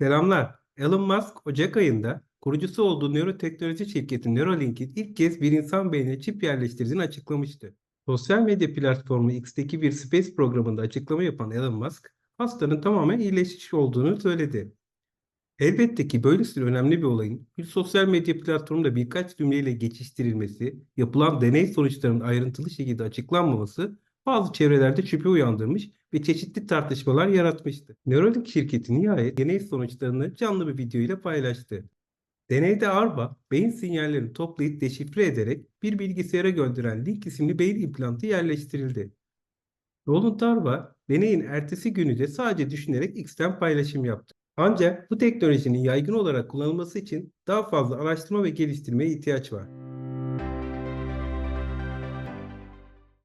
Selamlar. Elon Musk Ocak ayında kurucusu olduğu nöroteknoloji şirketi Neuralink'in ilk kez bir insan beynine çip yerleştirdiğini açıklamıştı. Sosyal medya platformu X'teki bir Space programında açıklama yapan Elon Musk, hastanın tamamen iyileşmiş olduğunu söyledi. Elbette ki böylesine önemli bir olayın bir sosyal medya platformunda birkaç cümleyle geçiştirilmesi, yapılan deney sonuçlarının ayrıntılı şekilde açıklanmaması bazı çevrelerde şüphe uyandırmış ve çeşitli tartışmalar yaratmıştı. Neuralink şirketi nihayet deney sonuçlarını canlı bir video ile paylaştı. Deneyde ARBA, beyin sinyallerini toplayıp deşifre ederek bir bilgisayara gönderen Link isimli beyin implantı yerleştirildi. Roland Arba, deneyin ertesi günü de sadece düşünerek X'ten paylaşım yaptı. Ancak bu teknolojinin yaygın olarak kullanılması için daha fazla araştırma ve geliştirmeye ihtiyaç var.